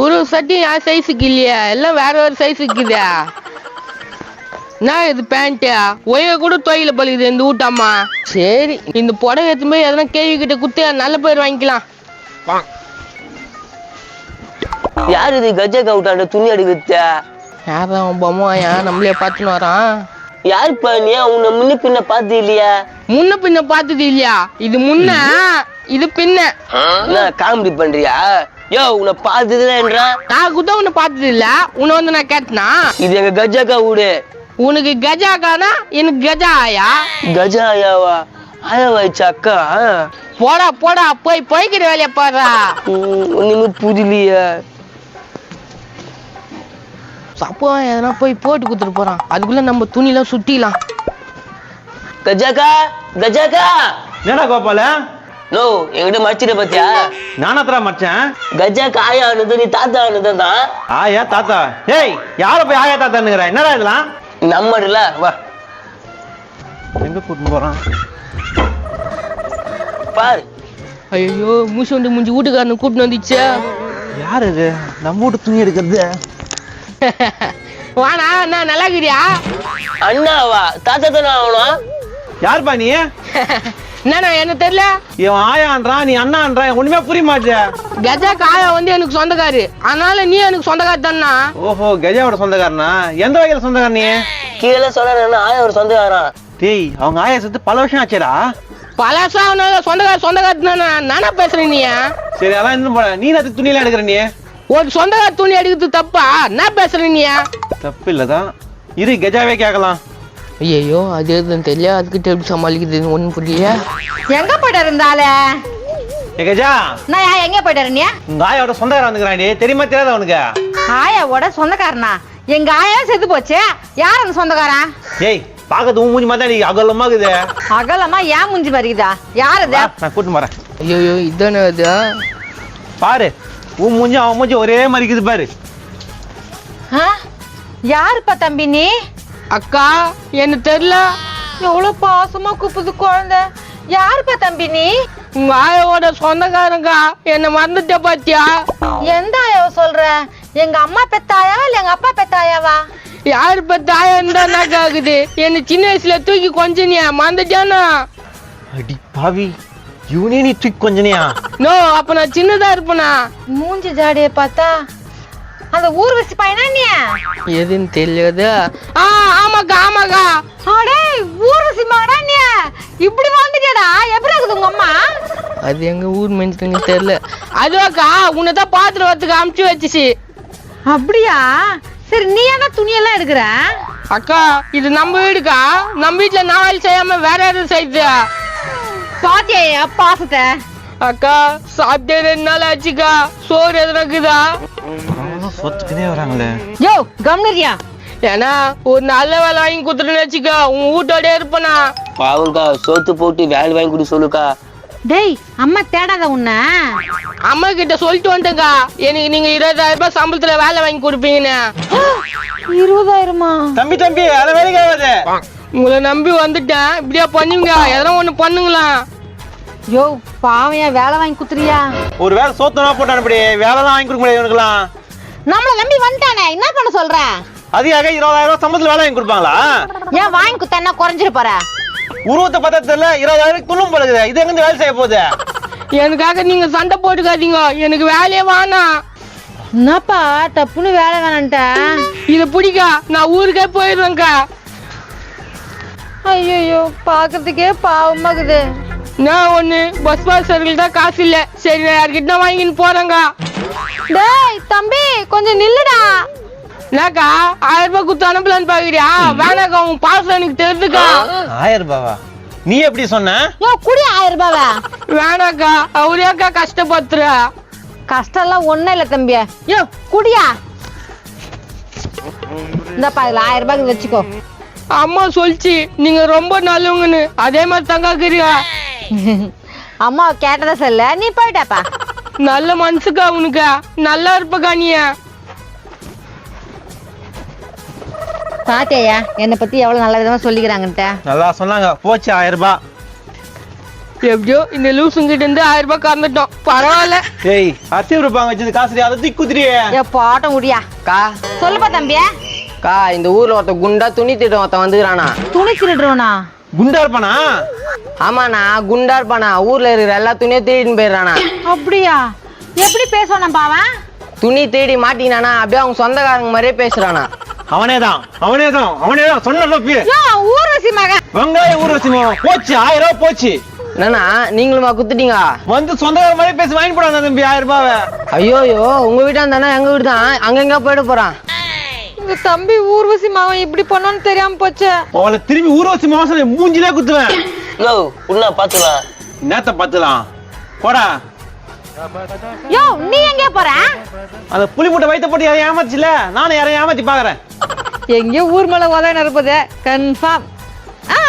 ஒரு சட்டி என் சைஸுக்கு இல்லையா? எல்லாம் வேற ஒரு சைஸுக்கு இருக்குதா? என்ன இது பேண்ட்டு ஒய கூட தொழில பழுகுது இந்த ஊட்டாமா? சரி இந்த புடவை எடுத்து போய் எதனா கேள்வி கிட்ட குத்து நல்ல பேர் வாங்கிக்கலாம். யார் இது கஜா கவுட்டாண்ட துணி எடுக்கிறது யாரும் பொம்மை? ஏன் நம்மளே பார்த்துன்னு வரான்? யாருப்பா நீ? உன்னை முன்ன பின்ன பார்த்து இல்லையா? முன்ன பின்ன பார்த்தது இல்லையா? இது முன்ன இது பின்ன. காமெடி பண்றியா? யோ உன்னை பார்த்ததுலன்றா நான் கூட உன்னை பார்த்தது இல்ல உன்னை வந்து நான் கேட்டனா? இது எங்க கஜாக்கா வீடு. உனக்கு கஜாக்கானா? எனக்கு கஜா ஆயா கஜா ஆயாவா ஆயாவாயிச்சா அக்கா போடா போடா போய் போய்க்கிற வேலையை பாடுறா. ஒண்ணுமே புரியலையே. அப்போ எதனா போய் போட்டு கொடுத்துட்டு போறான். அதுக்குள்ள நம்ம துணிலாம் சுட்டிலாம் கஜாக்கா கஜாக்கா. என்னடா கோபால? நோ என்கிட்ட மறைச்சிட்ட பாத்தியா? நானத்ரா மச்சான் கஜாக்கா ஆயா ஆனது நீ தாத்தா ஆனது தான். ஆயா தாத்தா. ஏய் யார போய் ஆயா தாத்தான்னுங்கிற என்னடா இதெல்லாம்? நம்மடுல வா. எங்க கூட்டிட்டு போறான்? பாரு. ஐயோ மூசு முஞ்சி வீட்டுக்காரனு கூட்டின்னு வந்துச்சே. யார் இது? நம்ம வீட்டு துணி எடுக்கிறது. வாடா நான் நல்லா இருக்கிறியா அண்ணாவா? தாத்தா தானே ஆகணும். யாருப்பா நீ? என்னண்ணா என்ன தெரியல. இவன் ஆயான்றான் நீ அண்ணான்றான் ஒண்ணுமே புரிய மாட்டே கஜா காயா வந்து எனக்கு சொந்தக்காரு. அதனால நீ எனக்கு சொந்தக்காரு தானா ஓஹோ கஜாவோட சொந்தக்காரனா? எந்த வகையில சொந்தக்கார நீ? கீழே சொல்ல ஆயா ஒரு சொந்தக்காரன் டேய் அவங்க ஆயா செத்து பல வருஷம் ஆச்சேடா. பழசா சொந்தக்கார சொந்தக்காரு தானே. நானா பேசுறேன் நீ? சரி அதான் இன்னும் போல. நீ நேத்து துணி எல்லாம் எடுக்கிற நீ? ஒரு சொந்தக்கார துணி எடுக்கிறது தப்பா? என்ன பேசுற நீ? தப்பு இல்லதான். இரு கஜாவே கேட்கலாம். ஐயோ அது எதுன்னு தெரியல. அதுக்கிட்ட எப்படி சமாளிக்கிறது? ஒன்றும் புரியல எங்க போயிட்டு இருந்தால ஏ கஜா. நான் எங்க போயிட்டு நீ? உங்க ஆயாவோட சொந்தக்காரன் வந்துக்கிறாண்டி தெரியுமா தெரியாதா உனக்கு ஆயாவோட சொந்தக்காரனா? எங்க ஆயா செத்து போச்சு. யார் அந்த சொந்தக்காரன்? ஏய் பாக்கத்து உன் மூஞ்சி மாதிரி நீ அகலமா இருக்குது. அகலமா ஏன் முஞ்சி வருகுதா யார் அது? நான் கூட்டிட்டு வரேன். ஐயோ இதானே அது? பாரு உன் மூஞ்சி அவன் மூஞ்சி ஒரே மாதிரி இருக்குது பாரு? யாருப்பா தம்பி நீ? அக்கா என்ன தெரியல எவ்வளவு பாசமா கூப்பிடுது குழந்தை. யாருப்பா தம்பி நீ? உங்க ஆயாவோட சொந்தக்காரங்க. என்ன மறந்துட்ட பாத்தியா? எந்த ஆயாவ சொல்ற? எங்க அம்மா பெத்தாயாவா இல்ல எங்க அப்பா பெத்தாயாவா யாரு பத்த ஆயா இருந்தா ஆகுது என்ன சின்ன வயசுல தூக்கி கொஞ்சனியா? மறந்துட்டானா அடி பாவி. இவனே நீ தூக்கி கொஞ்சனியா? நோ அப்ப நான் சின்னதா இருப்பனா? மூஞ்சி ஜாடிய பார்த்தா அந்த ஊர்வசி பையனா நீ? எதுன்னு தெரியாது? ஆ ஆமாக்கா ஆமாக்கா. அடே ஊர்வசி மகனா நீ. இப்படி வாழ்ந்துட்டியாடா? எப்படி இருக்குது உங்க அம்மா? அது எங்க ஊர் மனுஷனுக்கு தெரியல. அதுவாக்கா உன்னை தான் பாத்துட்டு வரத்துக்கு அமுச்சு வச்சுச்சு. அப்படியா? சரி நீ என்ன துணியெல்லாம் எடுக்கிற? அக்கா இது நம்ம வீடுக்கா. நம்ம வீட்டுல நான் வேலை செய்யாம வேற யாரும் செய்யுது பாத்தியா பாசத்தை அக்கா சாப்பிட்டே ரெண்டு நாள் ஆச்சுக்கா. சோறு எதுனா சொத்துக்குதே வராங்களே யோ கம்னரியா? ஏன்னா ஒரு நல்ல வேலை வாங்கி கொடுத்துட்டுன்னு வச்சுக்கா உன் வீட்டோடய இருப்பனா? பாவம்க்கா சோத்து போட்டு வேலை வாங்கி கொடு சொல்லுக்கா. டேய் அம்மா தேடாத உன்னை. அம்மா கிட்ட சொல்லிட்டு வந்துட்டேங்க எனக்கு நீங்க இருபதாயிரம் ரூபாய் சம்பளத்துல வேலை வாங்கி கொடுப்பீங்கன்னு. இருபதாயிரமா? தம்பி தம்பி அத வேலைக்கு ஆகாது. உங்களை நம்பி வந்துட்டேன். இப்படியா பண்ணுவீங்க? எதனா ஒண்ணு பண்ணுங்களா யோ பாவையா வேலை வாங்கி குத்துறியா ஒரு வேலை சோத்தனா போட்டு அனுப்படி. வேலை தான் வாங்கி கொடுக்க முடியாது இவனுக்குலாம் நம்மள நம்பி வந்துட்டானே என்ன பண்ண சொல்ற? அதிகாக இருபதாயிரம் ரூபாய் சம்பளத்துல வேலை வாங்கி கொடுப்பாங்களா? ஏன் வாங்கி குத்தா குறைஞ்சிரு போற? உருவத்தை பார்த்தா தெரியல இருபதாயிரம் துள்ளும் போடுது இது எங்க வேலை செய்ய போகுது? எனக்காக நீங்க சண்டை போட்டுக்காதீங்க. எனக்கு வேலையே வேணாம். என்னப்பா டப்புன்னு வேலை வேணான்ட்ட? இது பிடிக்கா நான் ஊருக்கே போயிடுவேங்க்கா ஐயோ பாக்குறதுக்கே பாவமாக்குது நான் ஒண்ணு பஸ் பாஸ் தான் காசு இல்ல. சரி நான் யார்கிட்ட வாங்கின்னு போறேங்க டேய் தம்பி கொஞ்சம் நில்லுடா. என்னக்கா? ஆயிரம் ரூபாய் குத்து அனுப்பலான்னு பாக்குறியா? வேணாக்கா உன் பாசம் எனக்கு தெரிஞ்சுக்கா. ஆயிரம் ரூபாவா? நீ எப்படி சொன்ன? யோ குடி ஆயிரம் ரூபாவா. வேணாக்கா அவரேக்கா கஷ்டப்படுத்துற. கஷ்டம்லாம் ஒண்ணும் இல்ல தம்பி யோ குடியா. இந்தப்பா இதுல ஆயிரம் ரூபாய்க்கு வச்சுக்கோ. அம்மா சொல்லிச்சு நீங்க ரொம்ப நல்லவங்கன்னு. அதே மாதிரி தங்காக்குறியா அம்மா கேட்டதா சொல்ல? நீ போயிட்டாப்பா. நல்ல மனசுக்கா உனக்கு. நல்லா இருப்பக்கா நீ. பாத்தியா என்னை பத்தி எவ்வளவு நல்ல விதமா சொல்லிக்கிறாங்கன்ட்ட? நல்லா சொன்னாங்க. போச்சு ஆயிரம் ரூபாய். எப்படியோ இந்த லூசுங்கிட்ட இருந்து ஆயிரம் ரூபாய் கறந்துட்டோம். பரவாயில்ல. ஏய் அரிசி இருப்பாங்க வச்சது காசு அதை தூக்கி குத்துறியே. எப்போ ஆட்டம் முடியா கா. சொல்லுப்பா தம்பி. கா இந்த ஊர்ல ஒருத்த குண்டா துணி திட்டம் ஒருத்தன் வந்துக்கிறானா? துணி திருடுறோனா குண்டா இருப்பானா? ஆமாண்ணா குண்டா இருப்பானா. ஊர்ல இருக்கிற எல்லா துணியும் தேடின்னு போயிடுறானா. அப்படியா? எப்படி பேசுவானா பாவன் துணி தேடி மாட்டினானா அப்படியே அவங்க சொந்தக்காரங்க மாதிரியே பேசுறானா. அவனே தான் அவனே தான் அவனே தான் சொன்ன லோப்பி யோ ஊர்வசி மகன். வெங்காயம் ஊர் வச்சு போச்சு ஆயிரம் ரூபாய் போச்சு. என்னண்ணா நீங்களுமா குத்துட்டீங்க வந்து சொந்தக்கார மாதிரி பேசி வாங்கி போடாங்க தம்பி ஆயிரம் ரூபாவை. ஐயோயோ உங்க வீட்டா தானே எங்க வீடு தான் அங்கங்க போயிட போறான்? இந்த தம்பி ஊர்வசி மகன் இப்படி பண்ணோன்னு தெரியாம போச்சு. அவளை திரும்பி ஊர் வச்சு மாசம் மூஞ்சிலே குத்துவேன். யோ உள்ள பாத்துக்கலாம் நேத்த பாத்துலாம் போடா. யோ நீ எங்க போற? அந்த புளி மூட்டை வயித்த போட்டு யாரையும் ஏமாச்சுல நானும் யாரையும் ஏமாத்தி பாக்குறேன் எங்கேயோ ஊர் மேல உதவி இருப்பது. கன்ஃபார்ம் ஆ.